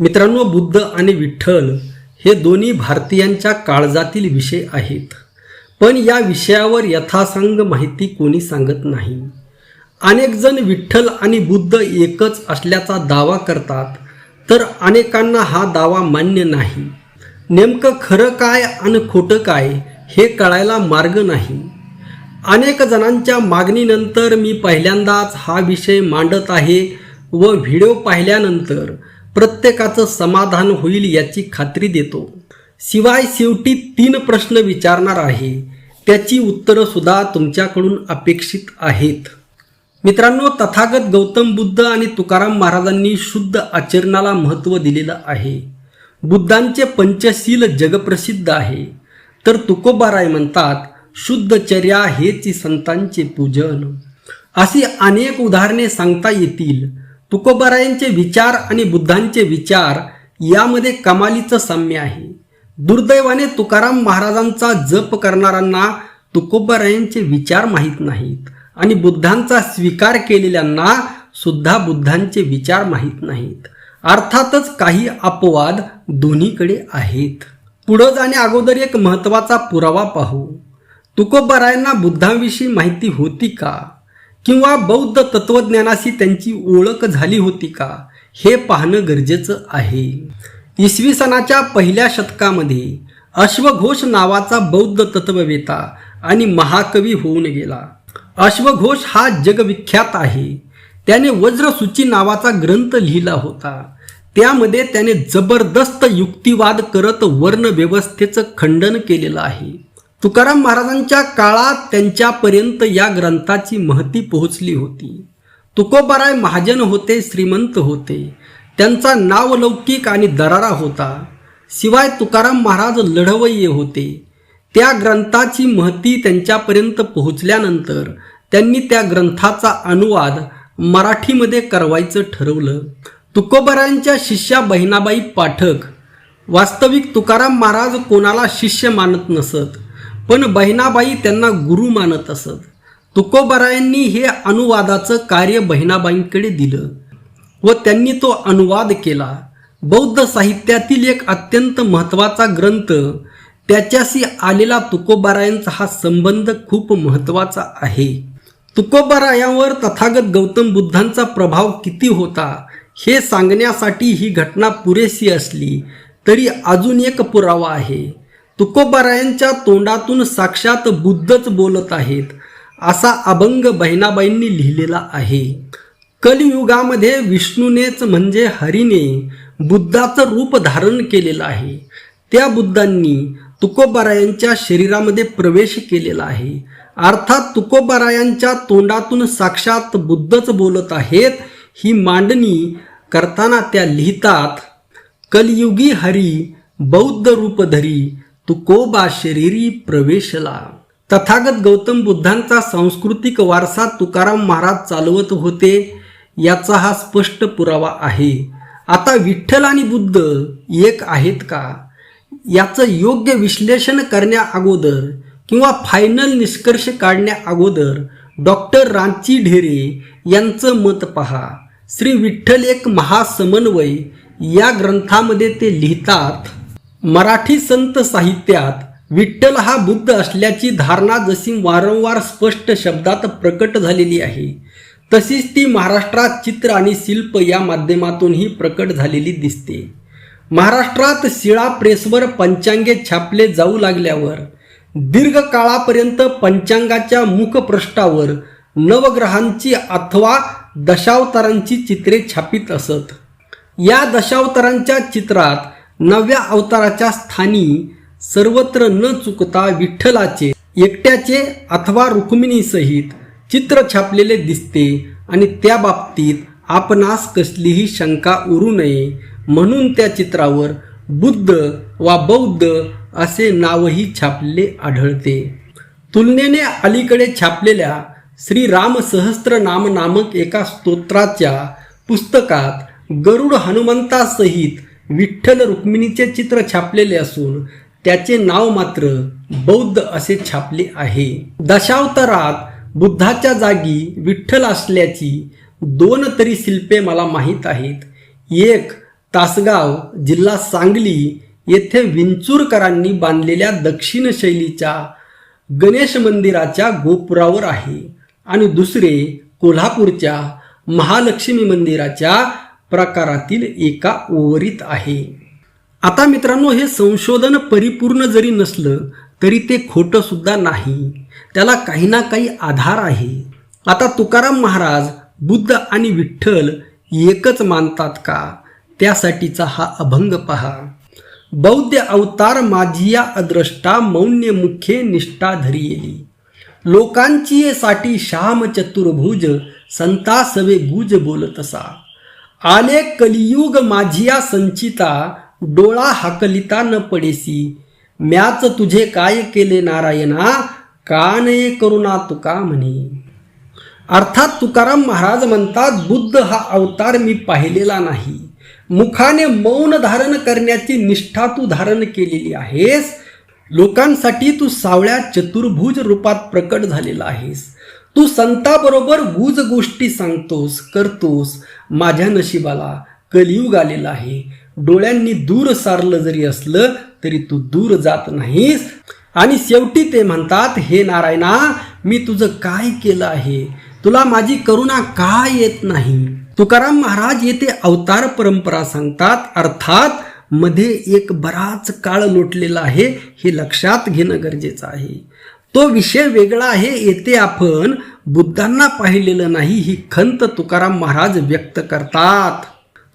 मित्रांनो बुद्ध आणि विठ्ठल हे दोन्ही भारतीयांच्या काळजातील विषय आहेत. पण या विषयावर यथासांग माहिती कोणी सांगत नाही. अनेकजण विठ्ठल आणि बुद्ध एकच असल्याचा दावा करतात तर अनेकांना हा दावा मान्य नाही. नेमकं खरं काय आणि खोटं काय हे कळायला मार्ग नाही. अनेक जणांच्या मागणीनंतर मी पहिल्यांदाच हा विषय मांडत आहे व व्हिडिओ पाहिल्यानंतर प्रत्येकाचं समाधान होईल याची खात्री देतो. शिवाय शेवटी तीन प्रश्न विचारणार आहे. त्याची उत्तरं सुद्धा तुमच्याकडून अपेक्षित आहेत. मित्रांनो तथागत गौतम बुद्ध आणि तुकाराम महाराजांनी शुद्ध आचरणाला महत्त्व दिलेलं आहे. बुद्धांचे पंचशील जगप्रसिद्ध आहे. तर तुकोबाराय म्हणतात शुद्धचर्या हेच संतांचे पूजन. अशी अनेक उदाहरणे सांगता येतील. तुकोबारायांचे विचार आणि बुद्धांचे विचार यामध्ये कमालीचं साम्य आहे. दुर्दैवाने तुकाराम महाराजांचा जप करणाऱ्यांना तुकोबारायांचे विचार माहीत नाहीत आणि बुद्धांचा स्वीकार केलेल्यांना सुद्धा बुद्धांचे विचार माहीत नाहीत. अर्थातच काही अपवाद दोन्हीकडे आहेत. पुढं जाण्या अगोदर एक महत्त्वाचा पुरावा पाहू. तुकोबारायांना बुद्धांविषयी माहिती होती का? किंवा बौद्ध तत्वज्ञानाशी त्यांची ओळख झाली होती का? हे पाहणं गरजेचं आहे. इसवी सनाच्या पहिल्या शतकामध्ये अश्वघोष नावाचा बौद्ध तत्ववेता आणि महाकवी होऊन गेला. अश्वघोष हा जगविख्यात आहे. त्याने वज्रसूची नावाचा ग्रंथ लिहिला होता. त्यामध्ये त्याने जबरदस्त युक्तिवाद करत वर्णव्यवस्थेचं खंडन केलेलं आहे. तुकाराम महाराजांच्या काळात त्यांच्यापर्यंत या ग्रंथाची महती पोहोचली होती. तुकोबाराय महाजन होते श्रीमंत होते. त्यांचा नावलौकिक आणि दरारा होता. शिवाय तुकाराम महाराज लढवय्ये होते. त्या ग्रंथाची महती त्यांच्यापर्यंत पोहोचल्यानंतर त्यांनी त्या ग्रंथाचा अनुवाद मराठीमध्ये करवायचं ठरवलं. तुकोबारायांच्या शिष्या बहिणाबाई पाठक. वास्तविक तुकाराम महाराज कोणाला शिष्य मानत नसत. पण बहिणाबाई त्यांना गुरु मानत असत. तुकोबारायांनी हे अनुवादाचं कार्य बहिणाबाईंकडे दिलं व त्यांनी तो अनुवाद केला. बौद्ध साहित्यातील एक अत्यंत महत्त्वाचा ग्रंथ त्याच्याशी आलेला तुकोबारायांचा हा संबंध खूप महत्त्वाचा आहे. तुकोबारायांवर तथागत गौतम बुद्धांचा प्रभाव किती होता हे सांगण्यासाठी ही घटना पुरेशी असली तरी अजून एक पुरावा आहे. तुकोबारायांच्या तोंडातून साक्षात बुद्धच बोलत आहेत. असा अभंग बहिणाबाईंनी लिहिलेला आहे. कलियुगामध्ये विष्णूनेच म्हणजे हरीने बुद्धाचं रूप धारण केलेलं आहे. त्या बुद्धांनी तुकोबारायांच्या शरीरामध्ये प्रवेश केलेला आहे. अर्थात तुकोबारायांच्या तोंडातून साक्षात बुद्धच बोलत आहेत ही मांडणी करताना त्या लिहितात कलियुगी हरी बौद्ध रूपधरी तुकोबा शरीरी प्रवेशला? तथागत गौतम बुद्धांचा सांस्कृतिक वारसा तुकाराम महाराज चालवत होते याचा हा स्पष्ट पुरावा आहे. आता विठ्ठल आणि बुद्ध एक आहेत का? याचं योग्य विश्लेषण करण्या अगोदर किंवा फायनल निष्कर्ष काढण्या अगोदर डॉक्टर रांची ढेरे यांचं मत पहा. श्री विठ्ठल एक महासमन्वय या ग्रंथामध्ये ते लिहितात मराठी संत साहित्यात विठ्ठल हा बुद्ध असल्याची धारणा जशी वारंवार स्पष्ट शब्दात प्रकट झालेली आहे तशीच ती महाराष्ट्रात चित्र आणि शिल्प या माध्यमातूनही प्रकट झालेली दिसते. महाराष्ट्रात शिळा प्रेसवर पंचांगे छापले जाऊ लागल्यावर दीर्घ काळापर्यंत पंचांगाच्या मुखपृष्ठावर नवग्रहांची अथवा दशावतारांची चित्रे छापित असत. या दशावतारांच्या चित्रात नव्या अवताराच्या स्थानी सर्वत्र न चुकता विठ्ठलाचे एकट्याचे अथवा रुक्मिणीसहित चित्र छापलेले दिसते आणि त्या बाबतीत आपणास कसलीही शंका उरू नये म्हणून त्या चित्रावर बुद्ध वा बौद्ध असे नावही छापलेले आढळते. तुलनेने अलीकडे छापलेल्या श्री राम सहस्त्र नाम नामक एका स्तोत्राच्या पुस्तकात गरुड हनुमंतासहित विठ्ठल रुक्मिणीचे चित्र छापलेले असून त्याचे नाव मात्र बौद्ध असे छापले आहे. दशावतारात बुद्धाच्या जागी विठ्ठल असल्याची दोन तरी शिल्पे मला माहीत आहेत. एक तासगाव जिल्हा सांगली येथे विंचूरकरांनी बांधलेल्या दक्षिण शैलीच्या गणेश मंदिराच्या गोपुरावर आहे आणि दुसरे कोल्हापूरच्या महालक्ष्मी मंदिराच्या प्रकारातील एका ओवरीत आहे. आता मित्रांनो हे संशोधन परिपूर्ण जरी नसलं तरी ते खोटं सुद्धा नाही. त्याला काही ना काही आधार आहे. आता तुकाराम महाराज बुद्ध आणि विठ्ठल एकच मानतात का? त्यासाठीचा हा अभंग पहा. बौद्ध अवतार माझिया अद्रष्टा मौन्य मुख्ये निष्ठा धरियेली. लोकांची साठी श्याम चतुर्भुज संता सवे गुज बोलतसा. आले कलियुग माझिया संचिता डोळा हाकलिता न पडेसी. म्याच तुझे काय केले नारायणा कानये करुणा तुका म्हणे. अर्थात तुकाराम महाराज म्हणतात बुद्ध हा अवतार मी पाहिलेला नाही. मुखाने मौन धारण करण्याची निष्ठा तू धारण केलेली आहेस. लोकांसाठी तू सावळ्या चतुर्भुज रूपात प्रकट झालेला आहेस. तू संताबरोबर गुज गोष्टी सांगतोस करतोस. माझ्या नशिबाला कलियुग आलेला आहे. डोळ्यांनी दूर सारलं जरी असलं तरी तू दूर जात नाहीस. आणि शेवटी ते म्हणतात हे नारायणा मी तुझं काय केलं आहे? तुला माझी करुणा का येत नाही? तुकाराम महाराज येथे अवतार परंपरा सांगतात. अर्थात मध्ये एक बराच काळ लोटलेला आहे हे लक्षात घेणं गरजेचं आहे. तो विषय वेगळा आहे येथे आपण बुद्धांना पाहिलेलं नाही ही खंत तुकाराम महाराज व्यक्त करतात.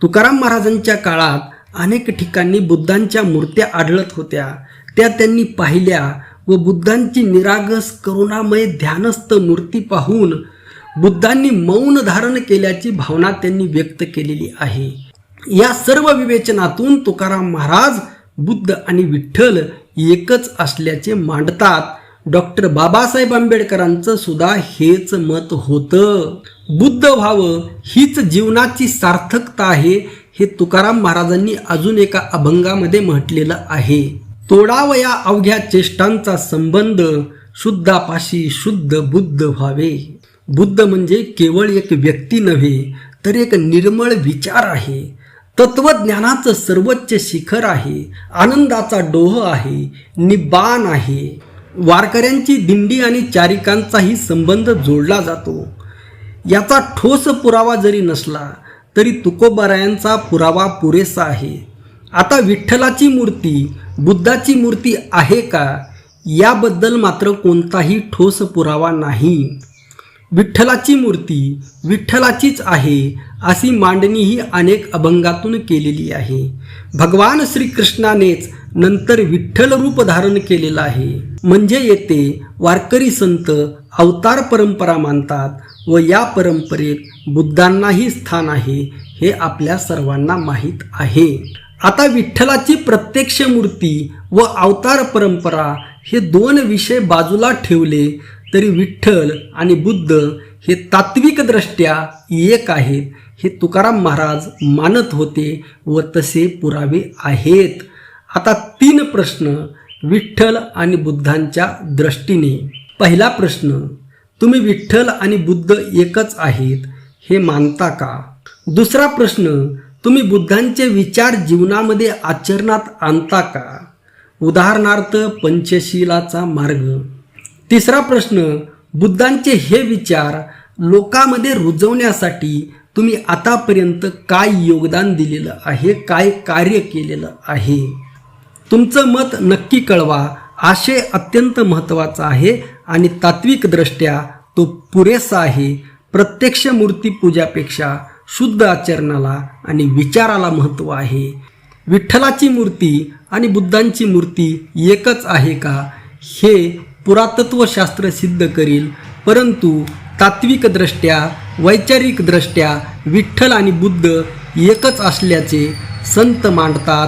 तुकाराम महाराजांच्या काळात अनेक ठिकाणी बुद्धांच्या मूर्त्या आढळत होत्या. त्या त्यांनी पाहिल्या व बुद्धांची निरागस करुणामय ध्यानस्थ मूर्ती पाहून बुद्धांनी मौन धारण केल्याची भावना त्यांनी व्यक्त केलेली आहे. या सर्व विवेचनातून तुकाराम महाराज बुद्ध आणि विठ्ठल एकच असल्याचे मांडतात. डॉक्टर बाबासाहेब आंबेडकरांचं सुद्धा हेच मत होतं. बुद्ध व्हावं हीच जीवनाची सार्थकता आहे हे तुकाराम महाराजांनी अजून एका अभंगामध्ये म्हटलेलं आहे. तोडावया अवघ्या चेष्टांचा संबंध शुद्धापाशी शुद्ध बुद्ध व्हावे. बुद्ध म्हणजे केवळ एक व्यक्ती नव्हे तर एक निर्मळ विचार आहे. तत्वज्ञानाचं सर्वोच्च शिखर आहे आनंदाचा डोह आहे निबाण आहे. वारकऱ्यांची दिंडी आणि चारिकांचाही संबंध जोडला जातो. याचा ठोस पुरावा जरी नसला तरी तुकोबारायांचा पुरावा पुरेसा आहे. आता विठ्ठलाची मूर्ती बुद्धाची मूर्ती आहे का? याबद्दल मात्र कोणताही ठोस पुरावा नाही. विठ्ठलाची मूर्ती विठ्ठलाचीच आहे अशी मांडणी ही अनेक अभंगातून केलेली आहे. भगवान श्रीकृष्णानेच नंतर विठ्ठल रूप धारण केलेलं आहे. म्हणजे येथे वारकरी संत अवतार परंपरा मानतात व या परंपरेत बुद्धांनाही स्थान आहे हे आपल्या सर्वांना माहीत आहे. आता विठ्ठलाची प्रत्यक्ष मूर्ती व अवतार परंपरा हे दोन विषय बाजूला ठेवले तरी विठ्ठल आणि बुद्ध हे तात्विकदृष्ट्या एक आहेत हे तुकाराम महाराज मानत होते व तसे पुरावे आहेत. आता तीन प्रश्न. विठ्ठल आणि बुद्धांच्या दृष्टीने. पहिला प्रश्न तुम्ही विठ्ठल आणि बुद्ध एकच आहेत हे मानता का? दुसरा प्रश्न तुम्ही बुद्धांचे विचार जीवनामध्ये आचरणात आणता का? उदाहरणार्थ पंचशीलाचा मार्ग. तिसरा प्रश्न बुद्धांचे हे विचार लोकांमध्ये रुजवण्यासाठी तुम्ही आतापर्यंत काय योगदान दिलेलं आहे काय कार्य केलेलं आहे? तुमचं मत नक्की कळवा. आशय अत्यंत महत्त्वाचा आहे आणि तात्विकदृष्ट्या तो पुरेसा आहे. प्रत्यक्ष मूर्तीपूजापेक्षा शुद्ध आचरणाला आणि विचाराला महत्त्व आहे. विठ्ठलाची मूर्ती आणि बुद्धांची मूर्ती एकच आहे का? हे पुरातत्वशास्त्र सिद्ध करील. परंतु तात्विकदृष्ट्या वैचारिकदृष्ट्या विठ्ठल आणि बुद्ध एकच असल्याचे संत मांडतात.